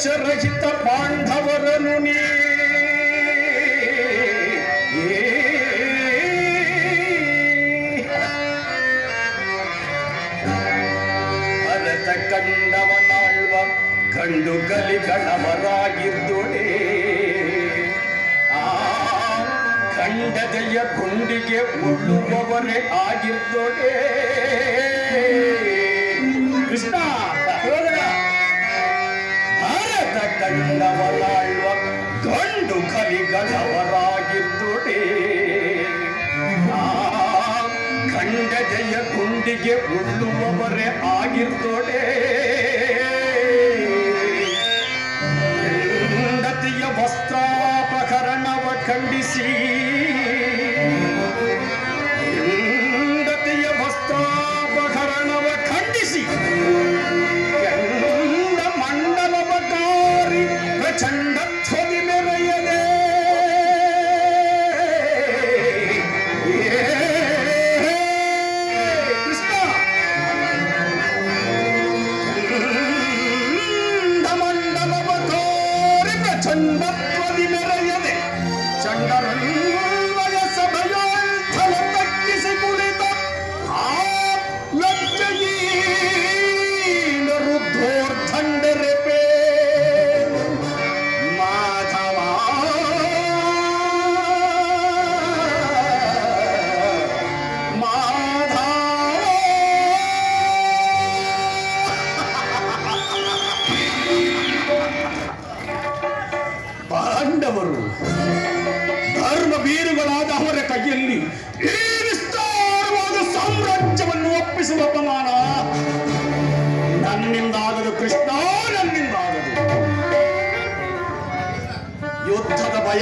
ದೋಷರಹಿತ ಪಾಂಡವರನು ನೀ. ಅರತ ಕಂಡವನಾಳ್ವ ಕಂಡು ಕಲಿಗಳವರಾಗಿದ್ದುಡೇ ಆ ಕಂಡದೆಯ ಗುಂಡಿಗೆ ಉಳ್ಳುವವರೇ ಆಗಿದ್ದೊಡೇ ಕಂಡವನಾಳುವ ಗಂಡು ಕಲಿಗಳವರಾಗಿದ್ದುಡಿ ಖಂಡಜಯ ಗುಂಡಿಗೆ ಉಳ್ಳುವವರೇ ಆಗಿರ್ತೋಡೆ. ಹೆಂಡತಿಯ ವಸ್ತ್ರಾಪಕರಣವ ಖಂಡಿಸಿ வந்த ಧರ್ಮ ಬೀರುಗಳಾದ ಅವರ ಕೈಯಲ್ಲಿ